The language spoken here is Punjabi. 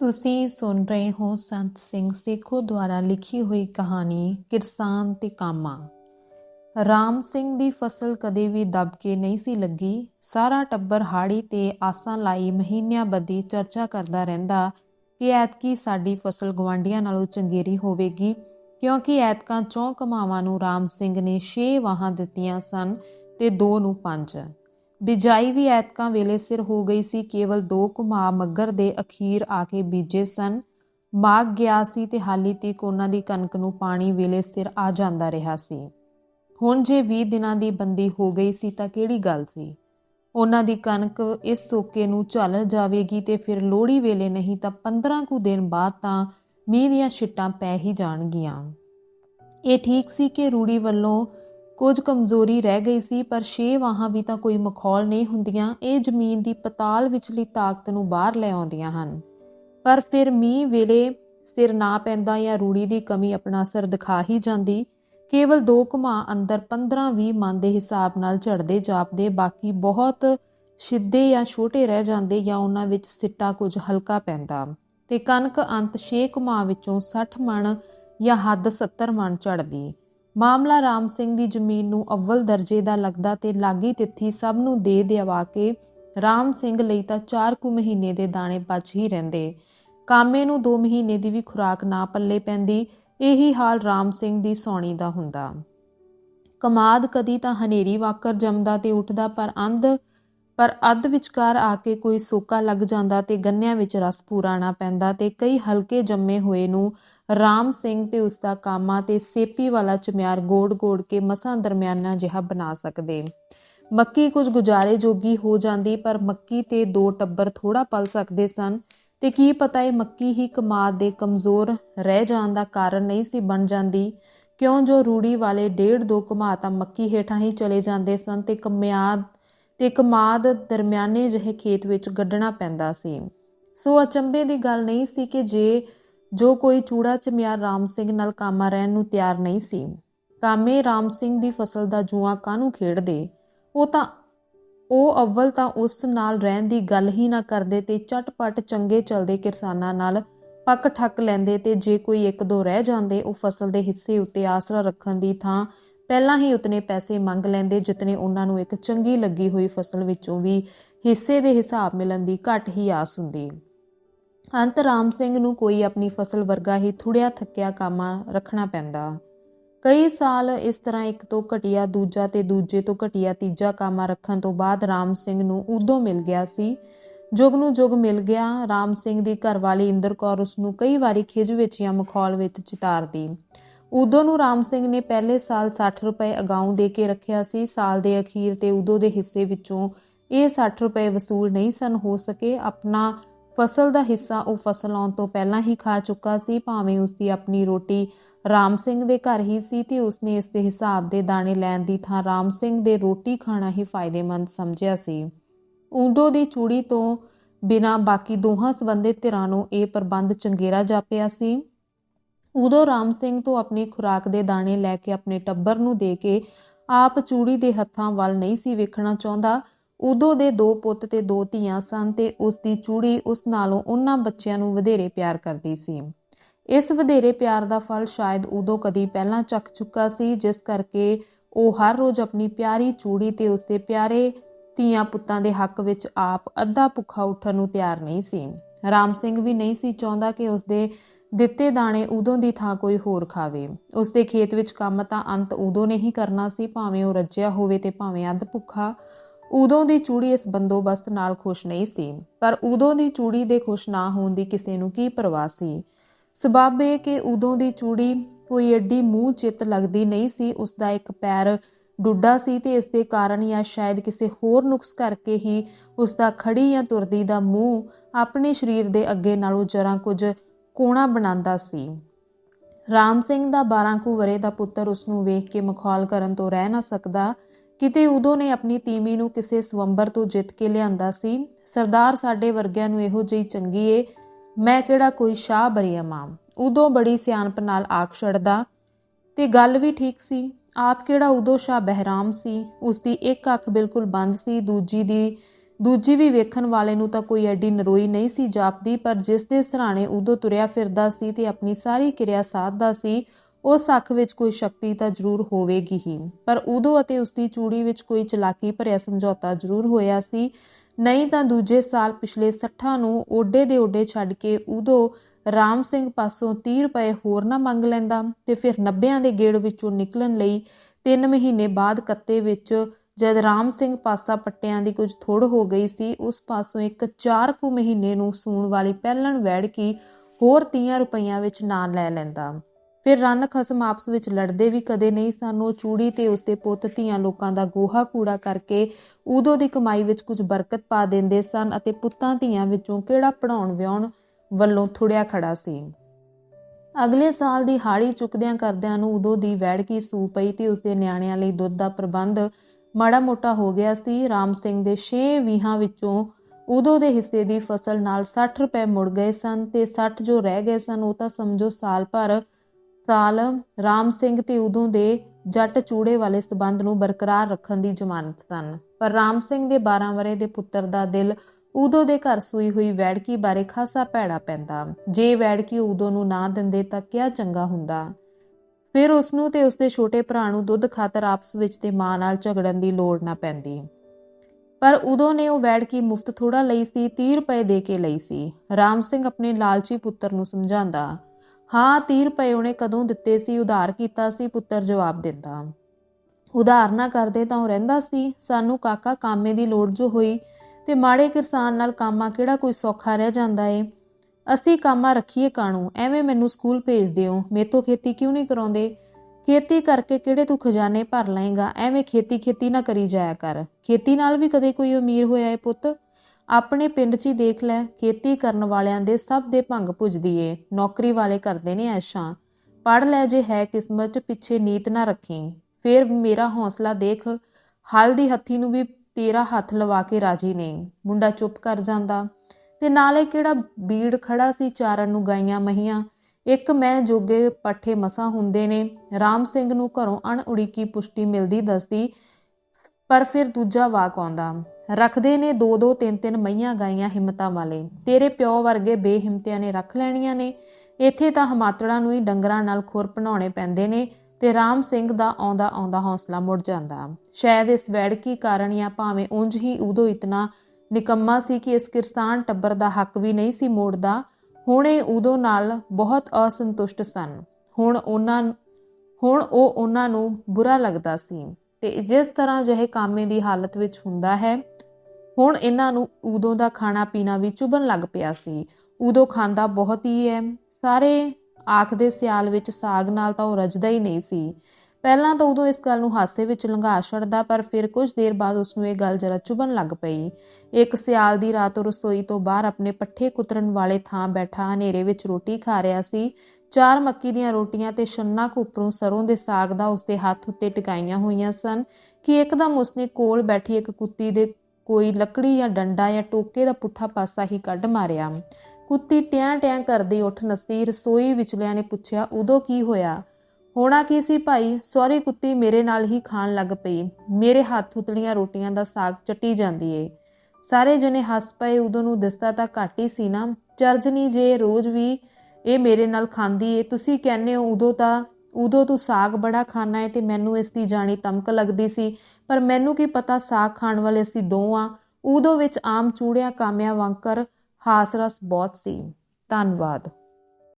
ਤੁਸੀਂ ਸੁਣ ਰਹੇ ਹੋ ਸੰਤ ਸਿੰਘ ਸੇਖੋ ਦੁਆਰਾ ਲਿਖੀ ਹੋਈ ਕਹਾਣੀ ਕਿਰਸਾਨ ਤੇ ਕਾਮਾ। ਰਾਮ ਸਿੰਘ ਦੀ ਫਸਲ ਕਦੇ ਵੀ ਦਬ ਕੇ ਨਹੀਂ ਸੀ ਲੱਗੀ। ਸਾਰਾ ਟੱਬਰ ਹਾੜੀ ਤੇ ਆਸਾਂ ਲਾਈ ਮਹੀਨਿਆਂ ਬੱਧੀ ਚਰਚਾ ਕਰਦਾ ਰਹਿੰਦਾ ਕਿ ਐਤਕੀ ਸਾਡੀ ਫਸਲ ਗਵਾਂਡੀਆਂ ਨਾਲੋਂ ਚੰਗੇਰੀ ਹੋਵੇਗੀ, ਕਿਉਂਕਿ ਐਤਕਾਂ ਚੌਂ ਕਮਾਵਾਂ ਨੂੰ ਰਾਮ ਸਿੰਘ ਨੇ 6 ਵਾਹਾਂ ਦਿੱਤੀਆਂ ਸਨ ਤੇ 2 ਨੂੰ 5 ਬਿਜਾਈ ਵੀ ਐਤਕਾਂ ਵੇਲੇ ਸਿਰ ਹੋ ਗਈ ਸੀ। ਕੇਵਲ ਦੋ ਕੁਮਾ ਮੱਗਰ ਦੇ ਅਖੀਰ ਆ ਕੇ ਬੀਜੇ ਸਨ। ਮਾਗ ਗਿਆ ਸੀ ਤੇ ਹਾਲੀ ਤੀਕ ਉਹਨਾਂ ਦੀ ਕਣਕ ਨੂੰ ਪਾਣੀ ਵੇਲੇ ਸਿਰ ਆ ਜਾਂਦਾ ਰਿਹਾ ਸੀ। ਹੁਣ ਜੇ 20 ਦਿਨਾਂ ਦੀ ਬੰਦੀ ਹੋ ਗਈ ਸੀ ਤਾਂ ਕਿਹੜੀ ਗੱਲ ਸੀ? ਉਹਨਾਂ ਦੀ ਕਣਕ ਇਸ ਸੋਕੇ ਨੂੰ ਝੱਲ ਜਾਵੇਗੀ ਤੇ ਫਿਰ ਲੋਹੜੀ ਵੇਲੇ ਨਹੀਂ ਤਾਂ 15 ਕੁ ਦਿਨ ਬਾਅਦ ਤਾਂ ਮੀਂਹ ਦੀਆਂ ਛਿੱਟਾਂ ਪੈ ਹੀ ਜਾਣਗੀਆਂ। ਇਹ ਠੀਕ ਸੀ ਕਿ ਰੂੜੀ ਵੱਲੋਂ ਕੁਝ ਕਮਜ਼ੋਰੀ ਰਹਿ ਗਈ ਸੀ, ਪਰ ਛੇ ਵਾਹਾਂ ਵੀ ਤਾਂ ਕੋਈ ਮਖੌਲ ਨਹੀਂ ਹੁੰਦੀਆਂ। ਇਹ ਜ਼ਮੀਨ ਦੀ ਪਤਾਲ ਵਿਚਲੀ ਤਾਕਤ ਨੂੰ ਬਾਹਰ ਲੈ ਆਉਂਦੀਆਂ ਹਨ। ਪਰ ਫਿਰ ਮੀਂਹ ਵੇਲੇ ਸਿਰ ਨਾ ਪੈਂਦਾ ਜਾਂ ਰੂੜੀ ਦੀ ਕਮੀ ਆਪਣਾ ਅਸਰ ਦਿਖਾ ਹੀ ਜਾਂਦੀ, ਕੇਵਲ ਦੋ ਘੁਮਾ ਅੰਦਰ 15-20 ਮਨ ਦੇ ਹਿਸਾਬ ਨਾਲ ਝੜਦੇ ਜਾਪਦੇ, ਬਾਕੀ ਬਹੁਤ ਸਿੱਧੇ ਜਾਂ ਛੋਟੇ ਰਹਿ ਜਾਂਦੇ ਜਾਂ ਉਹਨਾਂ ਵਿੱਚ ਸਿੱਟਾ ਕੁਝ ਹਲਕਾ ਪੈਂਦਾ। ਤੇ ਕਣਕ ਅੰਤ 6 ਘੁਮਾ ਵਿੱਚੋਂ 60 ਮਣ ਜਾਂ ਹੱਦ 70 ਮਣ ਝੜਦੀ। ਮਾਮਲਾ ਰਾਮ ਸਿੰਘ ਦੀ ਜ਼ਮੀਨ ਨੂੰ ਅਵਲ ਦਰਜੇ ਦਾ ਲੱਗਦਾ ਤੇ ਲਾਗੀ ਤਿੱਥੀ ਸਭ ਨੂੰ ਦੇ ਦਿਵਾ ਕੇ ਰਾਮ ਸਿੰਘ ਲਈ ਤਾਂ 4 ਕੁ ਮਹੀਨੇ ਦੇ ਦਾਣੇ ਬਚ ਹੀ ਰਹਿੰਦੇ। ਕਾਮੇ ਨੂੰ 2 ਮਹੀਨੇ ਦੀ ਵੀ ਖੁਰਾਕ ਨਾ ਪੱਲੇ ਪੈਂਦੀ, ਇਹੀ ਹਾਲ ਰਾਮ ਸਿੰਘ ਦੀ ਸੌਣੀ ਦਾ ਹੁੰਦਾ। ਕਮਾਦ ਕਦੀ ਤਾਂ ਹਨੇਰੀ ਵਾਕਰ ਜੰਮਦਾ ਤੇ ਉੱਠਦਾ, ਪਰ ਅੰਧ, ਪਰ ਅੱਧ ਵਿਚਕਾਰ ਆ ਕੇ ਕੋਈ ਸੋਕਾ ਲੱਗ ਜਾਂਦਾ ਤੇ ਗੰਨਿਆਂ ਵਿੱਚ ਰਸ ਪੂਰਾ ਨਾ ਪੈਂਦਾ ਤੇ ਕਈ ਹਲਕੇ ਜੰਮੇ ਹੋਏ ਨੂੰ ਰਾਮ ਸਿੰਘ ਤੇ ਉਸ ਦਾ ਕਾਮਾ ਤੇ ਸੇਪੀ ਵਾਲਾ ਚਮਿਆਰ ਗੋੜ-ਗੋੜ ਕੇ ਮਸਾਂ ਦਰਮਿਆਨਾ ਜਿਹਾ ਬਣਾ ਸਕਦੇ। ਮੱਕੀ ਕੁਝ ਗੁਜ਼ਾਰੇ ਜੋਗੀ ਹੋ ਜਾਂਦੀ, ਪਰ ਮੱਕੀ ਤੇ ਦੋ ਟੱਬਰ ਥੋੜਾ ਪਲ ਸਕਦੇ ਸਨ। ਤੇ ਕੀ ਪਤਾ ਇਹ ਮੱਕੀ ਹੀ ਕਮਾਦ ਦੇ ਕਮਜ਼ੋਰ ਰਹਿ ਜਾਣ ਦਾ ਕਾਰਨ ਨਹੀਂ ਸੀ ਬਣ ਜਾਂਦੀ। ਕਿਉਂ ਜੋ ਰੂੜੀ ਵਾਲੇ ਡੇਢ ਦੋ ਕਮਾ ਤਾਂ ਮੱਕੀ ਹੇਠਾਂ ਹੀ ਚਲੇ ਜਾਂਦੇ ਸਨ ਤੇ ਕਮਿਆਦ ਤੇ ਕਮਾਦ ਦਰਮਿਆਨੇ ਜਿਹੇ ਖੇਤ ਵਿੱਚ ਗੱਡਣਾ ਪੈਂਦਾ ਸੀ। ਸੋ ਅਚੰਬੇ ਦੀ ਗੱਲ ਨਹੀਂ ਸੀ ਕਿ ਜੇ ਜੋ ਕੋਈ ਚੂੜਾ ਚਮਿਆਰ ਰਾਮ ਸਿੰਘ ਨਾਲ ਕਾਮਾ ਰਹਿਣ ਨੂੰ ਤਿਆਰ ਨਹੀਂ ਸੀ। ਕਾਮੇ ਰਾਮ ਸਿੰਘ ਦੀ ਫਸਲ ਦਾ ਜੂਆ ਕਾਹਨੂੰ ਖੇਡਦੇ? ਉਹ ਤਾਂ, ਉਹ ਅਵਲ ਤਾਂ ਉਸ ਨਾਲ ਰਹਿਣ ਦੀ ਗੱਲ ਹੀ ਨਾ ਕਰਦੇ ਤੇ ਚਟਪਟ ਚੰਗੇ ਚਲਦੇ ਕਿਸਾਨਾਂ ਨਾਲ ਪੱਕ ਠੱਕ ਲੈਂਦੇ ਤੇ ਜੇ ਕੋਈ ਇੱਕ ਦੋ ਰਹਿ ਜਾਂਦੇ, ਉਹ ਫਸਲ ਦੇ ਹਿੱਸੇ ਉੱਤੇ ਆਸਰਾ ਰੱਖਣ ਦੀ ਥਾਂ ਪਹਿਲਾਂ ਹੀ ਉਤਨੇ ਪੈਸੇ ਮੰਗ ਲੈਂਦੇ ਜਿਤਨੇ ਉਹਨਾਂ ਨੂੰ ਇੱਕ ਚੰਗੀ ਲੱਗੀ ਹੋਈ ਫਸਲ ਵਿੱਚੋਂ ਵੀ ਹਿੱਸੇ ਦੇ ਹਿਸਾਬ ਮਿਲਣ ਦੀ ਘੱਟ ਹੀ ਆਸ ਹੁੰਦੀ। ਅੰਤ ਰਾਮ ਸਿੰਘ ਨੂੰ ਕੋਈ ਆਪਣੀ ਫਸਲ ਵਰਗਾ ਹੀ ਥੁੜਿਆ ਥੱਕਿਆ ਕਾਮਾ ਰੱਖਣਾ ਪੈਂਦਾ। ਕਈ ਸਾਲ ਇਸ ਤਰ੍ਹਾਂ ਇੱਕ ਤੋਂ ਘਟਿਆ, ਦੂਜਾ ਤੇ ਦੂਜੇ ਤੋਂ ਘਟਿਆ, ਤੀਜਾ ਕਾਮਾ ਰੱਖਣ ਤੋਂ ਬਾਅਦ ਰਾਮ ਸਿੰਘ ਨੂੰ ਉਦੋਂ ਮਿਲ ਗਿਆ ਸੀ। ਜੁਗ ਨੂੰ ਜੁਗ ਮਿਲ ਗਿਆ। ਰਾਮ ਸਿੰਘ ਦੀ ਘਰਵਾਲੀ ਇੰਦਰ ਕੌਰ ਉਸ ਨੂੰ ਕਈ ਵਾਰੀ ਖਿਜ ਵਿੱਚ ਜਾਂ ਮਖੌਲ ਵਿੱਚ ਚਿਤਾਰਦੀ। ਉਦੋਂ ਨੂੰ ਰਾਮ ਸਿੰਘ ਨੇ ਪਹਿਲੇ ਸਾਲ 60 ਰੁਪਏ ਅਗਾਊਂ ਦੇ ਕੇ ਰੱਖਿਆ ਸੀ। ਸਾਲ ਦੇ ਅਖੀਰ ਤੇ ਉਦੋਂ ਦੇ ਹਿੱਸੇ ਵਿੱਚੋਂ ਇਹ 60 ਰੁਪਏ ਵਸੂਲ ਨਹੀਂ ਸਨ ਹੋ ਸਕੇ। ਆਪਣਾ ਫਸਲ ਦਾ ਹਿੱਸਾ ਉਹ ਫਸਲ ਆਉਣ ਤੋਂ ਪਹਿਲਾਂ ਹੀ ਖਾ ਚੁੱਕਾ ਸੀ, ਭਾਵੇਂ ਉਸ ਦੀ ਆਪਣੀ ਰੋਟੀ ਰਾਮ ਸਿੰਘ ਦੇ ਘਰ ਹੀ ਸੀ ਤੇ ਉਸਨੇ ਇਸ ਦੇ ਹਿਸਾਬ ਦੇ ਦਾਣੇ ਲੈਣ ਦੀ ਥਾਂ ਰਾਮ ਸਿੰਘ ਦੇ ਰੋਟੀ ਖਾਣਾ ਹੀ ਫਾਇਦੇਮੰਦ ਸਮਝਿਆ ਸੀ। ਉਂਡੋ ਦੀ ਚੂੜੀ ਤੋਂ ਬਿਨਾ ਬਾਕੀ ਦੋਹਾਂ ਸੰਬੰਧਿਤ ਧਿਰਾਂ ਨੂੰ ਇਹ ਪ੍ਰਬੰਧ ਚੰਗੇਰਾ ਜਾਪਿਆ ਸੀ। ਉਦੋਂ ਰਾਮ ਸਿੰਘ ਤੋਂ ਆਪਣੀ ਖੁਰਾਕ ਦੇ ਦਾਣੇ ਲੈ ਕੇ ਆਪਣੇ ਟੱਬਰ ਨੂੰ ਦੇ ਕੇ ਆਪ ਚੂੜੀ ਦੇ ਹੱਥਾਂ ਵੱਲ ਨਹੀਂ ਸੀ ਵੇਖਣਾ ਚਾਹੁੰਦਾ ਉਦੋਂ ਦੇ ਦੋ ਪੁੱਤ ਤੇ ਦੋ ਧੀਆਂ ਸਨ ਤੇ ਉਸ ਦੀ ਚੂੜੀ ਉਸ ਨਾਲੋਂ ਉਹਨਾਂ ਬੱਚਿਆਂ ਨੂੰ ਵਧੇਰੇ ਪਿਆਰ ਕਰਦੀ ਸੀ। ਇਸ ਵਧੇਰੇ ਪਿਆਰ ਦਾ ਫਲ ਸ਼ਾਇਦ ਉਦੋਂ ਕਦੀ ਪਹਿਲਾਂ ਚੱਕ ਚੁੱਕਾ ਸੀ, ਜਿਸ ਕਰਕੇ ਉਹ ਹਰ ਰੋਜ਼ ਆਪਣੀ ਪਿਆਰੀ ਚੂੜੀ ਤੇ ਉਸਦੇ ਪਿਆਰੇ ਧੀਆਂ ਪੁੱਤਾਂ ਦੇ ਹੱਕ ਵਿੱਚ ਆਪ ਅੱਧਾ ਭੁੱਖਾ ਉੱਠਣ ਨੂੰ ਤਿਆਰ ਨਹੀਂ ਸੀ। ਰਾਮ ਸਿੰਘ ਵੀ ਨਹੀਂ ਸੀ ਚਾਹੁੰਦਾ ਕਿ ਉਸਦੇ ਦਿੱਤੇ ਦਾਣੇ ਉਦੋਂ ਦੀ ਥਾਂ ਕੋਈ ਹੋਰ ਖਾਵੇ। ਉਸਦੇ ਖੇਤ ਵਿੱਚ ਕੰਮ ਤਾਂ ਅੰਤ ਉਦੋਂ ਨੇ ਹੀ ਕਰਨਾ ਸੀ, ਭਾਵੇਂ ਉਹ ਰੱਜਿਆ ਹੋਵੇ ਤੇ ਭਾਵੇਂ ਅੱਧ ਭੁੱਖਾ ਉਦੋਂ ਦੀ ਚੂੜੀ ਇਸ ਬੰਦੋਬਸਤ ਨਾਲ ਖੁਸ਼ ਨਹੀਂ ਸੀ, ਪਰ ਉਦੋਂ ਦੀ ਚੂੜੀ ਦੇ ਖੁਸ਼ ਨਾ ਹੋਣ ਦੀ ਕਿਸੇ ਨੂੰ ਕੀ ਪਰਵਾਹ ਸੀ? ਸਬਬ ਇਹ ਕਿ ਉਦੋਂ ਦੀ ਚੂੜੀ ਕੋਈ ਐਡੀ ਮੂੰਹ ਚਿੱਤ ਲੱਗਦੀ ਨਹੀਂ ਸੀ ਉਸ ਦਾ ਇੱਕ ਪੈਰ ਡੁੱਡਾ ਸੀ ਤੇ ਇਸ ਦੇ ਕਾਰਨ ਜਾਂ ਸ਼ਾਇਦ ਕਿਸੇ ਹੋਰ ਨੁਕਸ ਕਰਕੇ ਹੀ ਉਸ ਦਾ ਖੜੀ ਜਾਂ ਤੁਰਦੀ ਦਾ ਮੂੰਹ ਆਪਣੇ ਸਰੀਰ ਦੇ ਅੱਗੇ ਨਾਲੋਂ ਜਰਾ ਕੁਝ ਕੋਣਾ ਬਣਾਉਂਦਾ ਸੀ। ਰਾਮ ਸਿੰਘ ਦਾ 12 ਕੁ ਵਰੇ ਦਾ ਪੁੱਤਰ ਉਸ ਨੂੰ ਵੇਖ ਕੇ ਮਖੌਲ ਕਰਨ ਤੋਂ ਰਹਿ ਨਾ ਸਕਦਾ ਕਿਤੇ ਉਦੋਂ ਨੇ ਆਪਣੀ ਤੀਮੀ ਨੂੰ ਕਿਸੇ ਸਵੰਬਰ ਤੋਂ ਜਿੱਤ ਕੇ ਲਿਆਂਦਾ ਸੀ। ਸਰਦਾਰ ਸਾਡੇ ਵਰਗਿਆਂ ਨੂੰ ਇਹੋ ਜਿਹੀ ਚੰਗੀ ਏ, ਮੈਂ ਕਿਹੜਾ ਕੋਈ ਸ਼ਾਹ ਬਰੀਆ ਮਾਂ। ਉਦੋਂ ਬੜੀ ਸਿਆਣਪ ਨਾਲ ਆਖ ਛੜਦਾ ਤੇ ਗੱਲ ਵੀ ਠੀਕ ਸੀ, ਆਪ ਕਿਹੜਾ ਉਦੋਂ ਸ਼ਾਹ ਬਹਿਰਾਮ ਸੀ? ਉਸ ਦੀ ਇੱਕ ਅੱਖ ਬਿਲਕੁਲ ਬੰਦ ਸੀ, ਦੂਜੀ ਦੀ, ਦੂਜੀ ਵੀ ਵੇਖਣ ਵਾਲੇ ਨੂੰ ਤਾਂ ਕੋਈ ਐਡੀ ਨਰੋਈ ਨਹੀਂ ਸੀ ਜਾਪਦੀ, ਪਰ ਜਿਸ ਦੇ ਸਰਾਣੇ ਉਦੋਂ ਤੁਰਿਆ ਫਿਰਦਾ ਸੀ ਤੇ ਆਪਣੀ ਸਾਰੀ ਕਿਰਿਆ ਸਾਧਦਾ ਸੀ ਉਸ ਅੱਖ ਵਿੱਚ ਕੋਈ ਸ਼ਕਤੀ ਤਾਂ ਜ਼ਰੂਰ ਹੋਵੇਗੀ ਹੀ। ਪਰ ਉਦੋਂ ਅਤੇ ਉਸਦੀ ਚੂੜੀ ਵਿੱਚ ਕੋਈ ਚਲਾਕੀ ਭਰਿਆ ਸਮਝੌਤਾ ਜ਼ਰੂਰ ਹੋਇਆ ਸੀ। ਨਹੀਂ ਤਾਂ ਦੂਜੇ ਸਾਲ ਪਿਛਲੇ 60 ਨੂੰ ਓਡੇ ਦੇ ਓਡੇ ਛੱਡ ਕੇ ਉਦੋਂ ਰਾਮ ਸਿੰਘ ਪਾਸੋਂ 30 ਰੁਪਏ ਹੋਰ ਨਾ ਮੰਗ ਲੈਂਦਾ ਤੇ ਫਿਰ 90ਾਂ ਦੇ ਗੇੜ ਵਿੱਚੋਂ ਨਿਕਲਣ ਲਈ 3 ਮਹੀਨੇ ਬਾਅਦ ਕੱਤੇ ਵਿੱਚ ਜਦ ਰਾਮ ਸਿੰਘ ਪਾਸਾ ਪੱਟਿਆਂ ਦੀ ਕੁਝ ਥੋੜ ਹੋ ਗਈ ਸੀ, ਉਸ ਪਾਸੋਂ ਇੱਕ 4 ਕੁ ਮਹੀਨੇ ਨੂੰ ਸੂਣ ਵਾਲੀ ਪਹਿਲਣ ਵੈੜ ਕੀ ਹੋਰ 30 ਰੁਪਈਆਂ ਵਿੱਚ ਨਾਂ ਲੈ ਲੈਂਦਾ। ਫਿਰ ਰੰਨ ਖਸਮ ਆਪਸ ਵਿੱਚ ਲੜਦੇ ਵੀ ਕਦੇ ਨਹੀਂ ਸਨ। ਉਹ ਚੂੜੀ ਤੇ ਉਸਦੇ ਪੁੱਤ ਧੀਆਂ ਲੋਕਾਂ ਦਾ ਗੋਹਾ ਕੂੜਾ ਕਰਕੇ ਉਦੋਂ ਦੀ ਕਮਾਈ ਵਿੱਚ ਕੁਝ ਬਰਕਤ ਪਾ ਦਿੰਦੇ ਸਨ ਅਤੇ ਪੁੱਤਾਂ ਧੀਆਂ ਵਿੱਚੋਂ ਕਿਹੜਾ ਪੜਾਉਣ ਵਿਆਉਣ ਵੱਲੋਂ ਥੁੜਿਆ ਖੜਾ ਸੀ। ਅਗਲੇ ਸਾਲ ਦੀ ਹਾੜੀ ਚੁੱਕਦਿਆਂ ਕਰਦਿਆਂ ਨੂੰ ਉਦੋਂ ਦੀ ਵੈੜ ਕੀ ਸੂ ਪਈ ਤੇ ਉਸਦੇ ਨਿਆਣਿਆਂ ਲਈ ਦੁੱਧ ਦਾ ਪ੍ਰਬੰਧ ਮਾੜਾ ਮੋਟਾ ਹੋ ਗਿਆ ਸੀ। ਰਾਮ ਸਿੰਘ ਦੇ 6 ਵੀਹਾਂ ਵਿੱਚੋਂ ਉਦੋਂ ਦੇ ਹਿੱਸੇ ਦੀ ਫਸਲ ਨਾਲ 60 ਰੁਪਏ ਮੁੜ ਗਏ ਸਨ ਤੇ 60 ਜੋ ਰਹਿ ਗਏ ਸਨ ਉਹ ਤਾਂ ਸਮਝੋ ਸਾਲ ਭਰ ਸਾਲ ਰਾਮ ਸਿੰਘ ਤੇ ਉਦੋਂ ਦੇ ਜੱਟ ਚੂੜੇ ਵਾਲੇ ਸਬੰਧ ਨੂੰ ਬਰਕਰਾਰ ਰੱਖਣ ਦੀ ਜ਼ਮਾਨਤ ਸਨ। ਪਰ ਰਾਮ ਸਿੰਘ ਦੇ 12 ਵਰੇ ਦੇ ਪੁੱਤਰ ਦਾ ਦਿਲ ਉਦੋਂ ਦੇ ਘਰ ਸੂਈ ਹੋਈ ਵੈੜਕੀ ਬਾਰੇ ਖਾਸਾ ਭੈੜਾ ਪੈਂਦਾ। ਜੇ ਵੈੜਕੀ ਉਦੋਂ ਨੂੰ ਨਾ ਦਿੰਦੇ ਤਾਂ ਕਿਆ ਚੰਗਾ ਹੁੰਦਾ। ਫਿਰ ਉਸ ਨੂੰ ਤੇ ਉਸਦੇ ਛੋਟੇ ਭਰਾ ਨੂੰ ਦੁੱਧ ਖਾਤਰ ਆਪਸ ਵਿੱਚ ਤੇ ਮਾਂ ਨਾਲ ਝਗੜਨ ਦੀ ਲੋੜ ਨਾ ਪੈਂਦੀ। ਪਰ ਉਦੋਂ ਨੇ ਉਹ ਵੈੜਕੀ ਮੁਫਤ ਥੋੜਾ ਲਈ ਸੀ 30 ਰੁਪਏ ਦੇ ਕੇ ਲਈ ਸੀ। ਰਾਮ ਸਿੰਘ ਆਪਣੇ ਲਾਲਚੀ ਪੁੱਤਰ ਨੂੰ ਸਮਝਾਉਂਦਾ ਹਾਂ 30 ਰੁਪਏ ਉਹਨੇ ਕਦੋਂ ਦਿੱਤੇ ਸੀ, ਉਧਾਰ ਕੀਤਾ ਸੀ, ਪੁੱਤਰ ਜਵਾਬ ਦਿੰਦਾ। ਉਧਾਰ ਨਾ ਕਰਦੇ ਤਾਂ ਉਹ ਰਹਿੰਦਾ ਸੀ। ਸਾਨੂੰ ਕਾਕਾ ਕਾਮੇ ਦੀ ਲੋੜ ਜੋ ਹੋਈ ਤੇ ਮਾੜੇ ਕਿਸਾਨ ਨਾਲ ਕਾਮਾ ਕਿਹੜਾ ਕੋਈ ਸੌਖਾ ਰਹਿ ਜਾਂਦਾ ਏ? ਅਸੀਂ ਕਾਮਾ ਰੱਖੀਏ ਕਾਣੂ ਐਵੇਂ ਮੈਨੂੰ ਸਕੂਲ ਭੇਜ ਦਿਓ। ਮੇਤੋਂ ਖੇਤੀ ਕਿਉਂ ਨਹੀਂ ਕਰਾਉਂਦੇ? ਖੇਤੀ ਕਰਕੇ ਕਿਹੜੇ ਤੂੰ ਖਜ਼ਾਨੇ ਭਰ ਲਏਗਾ? ਐਵੇਂ ਖੇਤੀ ਖੇਤੀ ਨਾ ਕਰੀ ਜਾਇਆ ਕਰ। ਖੇਤੀ ਨਾਲ ਵੀ ਕਦੇ ਕੋਈ ਅਮੀਰ ਹੋਇਆ ਏ ਪੁੱਤ? ਆਪਣੇ ਪਿੰਡ 'ਚ ਹੀ ਦੇਖ ਲੈ, ਖੇਤੀ ਕਰਨ ਵਾਲਿਆਂ ਦੇ ਸਭ ਦੇ ਭੰਗ ਪੁੱਜਦੀ ਏ। ਨੌਕਰੀ ਵਾਲੇ ਕਰਦੇ ਨੇ ਐਸ਼ਾਂ। ਪੜ ਲੈ ਜੇ ਹੈ ਕਿਸਮਤ 'ਚ ਪਿੱਛੇ ਨੀਤ ਨਾ ਰੱਖੀ। ਫੇਰ ਮੇਰਾ ਹੌਸਲਾ ਦੇਖ, ਹਲ ਦੀ ਹੱਥੀ ਨੂੰ ਵੀ ਤੇਰਾ ਹੱਥ ਲਵਾ ਕੇ ਰਾਜੀ ਨਹੀਂ। ਮੁੰਡਾ ਚੁੱਪ ਕਰ ਜਾਂਦਾ। ਤੇ ਨਾਲੇ ਕਿਹੜਾ ਬੀੜ ਖੜਾ ਸੀ ਚਾਰਨ ਨੂੰ ਗਾਈਆਂ ਮਹੀਆਂ। ਇੱਕ ਮੈਂ ਜੋਗੇ ਪੱਠੇ ਮਸਾਂ ਹੁੰਦੇ ਨੇ। ਰਾਮ ਸਿੰਘ ਨੂੰ ਘਰੋਂ ਅਣ ਉੜੀਕੀ ਪੁਸ਼ਟੀ ਮਿਲਦੀ ਦੱਸਦੀ, ਪਰ ਫਿਰ ਦੂਜਾ ਵਾਕ ਆਉਂਦਾ। ਰੱਖਦੇ ਨੇ, ਦੋ ਦੋ, ਤਿੰਨ ਤਿੰਨ ਮਈਆਂ ਗਾਈਆਂ ਹਿੰਮਤਾਂ ਵਾਲੇ। ਤੇਰੇ ਪਿਓ ਵਰਗੇ ਬੇਹਿੰਮਤਿਆਂ ਨੇ ਰੱਖ ਲੈਣੀਆਂ ਨੇ। ਇੱਥੇ ਤਾਂ ਹਮਾਤੜਾਂ ਨੂੰ ਹੀ ਡੰਗਰਾਂ ਨਾਲ ਖੁਰ ਪਣਾਉਣੇ ਪੈਂਦੇ ਨੇ ਤੇ ਰਾਮ ਸਿੰਘ ਦਾ ਆਉਂਦਾ ਆਉਂਦਾ ਹੌਸਲਾ ਮੁੜ ਜਾਂਦਾ। ਸ਼ਾਇਦ ਇਸ ਵੈੜਕੀ ਕਾਰਨ ਜਾਂ ਭਾਵੇਂ ਉਂਝ ਹੀ ਉਦੋਂ ਇਤਨਾ ਨਿਕੰਮਾ ਸੀ ਕਿ ਇਸ ਕਿਰਸਾਨ ਟੱਬਰ ਦਾ ਹੱਕ ਵੀ ਨਹੀਂ ਸੀ ਮੋੜਦਾ, ਹੁਣੇ ਉਦੋਂ ਨਾਲ ਬਹੁਤ ਅਸੰਤੁਸ਼ਟ ਸਨ। ਹੁਣ ਉਹਨਾਂ, ਹੁਣ ਉਹ ਉਹਨਾਂ ਨੂੰ ਬੁਰਾ ਲੱਗਦਾ ਸੀ ਤੇ ਜਿਸ ਤਰ੍ਹਾਂ ਜਿਹੇ ਕਾਮੇ ਦੀ ਹਾਲਤ ਵਿੱਚ ਹੁੰਦਾ ਹੈ ਹੁਣ ਇਹਨਾਂ ਨੂੰ ਉਦੋਂ ਦਾ ਖਾਣਾ ਪੀਣਾ ਵੀ ਚੁਬਨ ਲੱਗ ਪਿਆ ਸੀ। ਉਦੋਂ ਖਾਂਦਾ ਬਹੁਤ ਹੀ ਹੈ ਸਾਰੇ ਆਖਦੇ ਸਿਆਲ ਵਿੱਚ ਸਾਗ ਨਾਲ ਤਾਂ ਉਹ ਰਜਦਾ ਹੀ ਨਹੀਂ ਸੀ। ਪਹਿਲਾਂ ਤਾਂ ਉਦੋਂ ਇਸ ਗੱਲ ਨੂੰ ਹਾਸੇ ਵਿੱਚ ਲੰਘਾ ਛੱਡਦਾ, ਪਰ ਫਿਰ ਕੁਝ ਦੇਰ ਬਾਅਦ ਉਸ ਨੂੰ ਇਹ ਗੱਲ ਜਰਾ ਚੁਬਨ ਲੱਗ ਪਈ। ਇੱਕ ਸਿਆਲ ਦੀ ਰਾਤ ਉਹ ਰਸੋਈ ਤੋਂ ਬਾਹਰ ਆਪਣੇ ਪੱਠੇ ਕੁਤਰਨ ਵਾਲੇ ਥਾਂ ਬੈਠਾ ਹਨੇਰੇ ਵਿੱਚ ਰੋਟੀ ਖਾ ਰਿਹਾ ਸੀ। ਚਾਰ ਮੱਕੀ ਦੀਆਂ ਰੋਟੀਆਂ ਤੇ ਛੰਨਾ ਕੁ ਉੱਪਰੋਂ ਸਰੋਂ ਦੇ ਸਾਗ ਦਾ ਉਸਦੇ ਹੱਥ ਉੱਤੇ ਟਿਕਾਈਆਂ ਹੋਈਆਂ ਸਨ ਕਿ ਇੱਕਦਮ ਉਸਨੇ ਕੋਲ ਬੈਠੀ ਇੱਕ ਕੁੱਤੀ ਦੇ ਕੋਈ ਲੱਕੜੀ ਜਾਂ ਡੰਡਾ ਜਾਂ ਟੋਕੇ ਦਾ ਪੁੱਠਾ ਪਾਸਾ ਹੀ ਕੱਢ ਮਾਰਿਆ। ਕੁੱਤੀ ਟਿਆਂ ਟਿਆਂ ਕਰਦੀ ਉੱਠ ਨਸੀ ਰਸੋਈ ਵਿਚਲਿਆਂ ਨੇ ਪੁੱਛਿਆ, ਉਦੋਂ ਕੀ ਹੋਇਆ? ਹੋਣਾ ਕੀ ਸੀ ਭਾਈ? ਸੌਰੀ ਕੁੱਤੀ, ਮੇਰੇ ਨਾਲ ਹੀ ਖਾਣ ਲੱਗ ਪਈ। ਮੇਰੇ ਹੱਥ ਉਤਲੀਆਂ ਰੋਟੀਆਂ ਦਾ ਸਾਗ ਚੱਟੀ ਜਾਂਦੀ ਏ। ਸਾਰੇ ਜਣੇ ਹੱਸ ਪਏ, ਉਦੋਂ ਨੂੰ ਦਿਸਦਾ ਤਾਂ ਘੱਟ ਹੀ ਸੀ ਨਾ। ਚਰਜਨੀ ਜੇ, ਰੋਜ਼ ਵੀ ਇਹ ਮੇਰੇ ਨਾਲ ਖਾਂਦੀ ਏ। ਤੁਸੀਂ ਕਹਿੰਦੇ ਹੋ ਉਦੋਂ ਤਾਂ ਉਦੋਂ ਤੂੰ ਸਾਗ ਬੜਾ ਖਾਣਾ ਏ ਤੇ ਮੈਨੂੰ ਇਸ ਦੀ ਜਾਣੀ ਤਮਕ ਲੱਗਦੀ ਸੀ। ਪਰ ਮੈਨੂੰ ਕੀ ਪਤਾ ਸਾਗ ਖਾਣ ਵਾਲੇ ਅਸੀਂ ਦੋ ਆ ਉਦੋਂ ਵਿੱਚ ਆਮ ਚੂੜਿਆਂ ਕਾਮਿਆਂ ਵਾਂਕਰ ਹਾਸ ਰਸ ਬਹੁਤ ਸੀ। ਧੰਨਵਾਦ।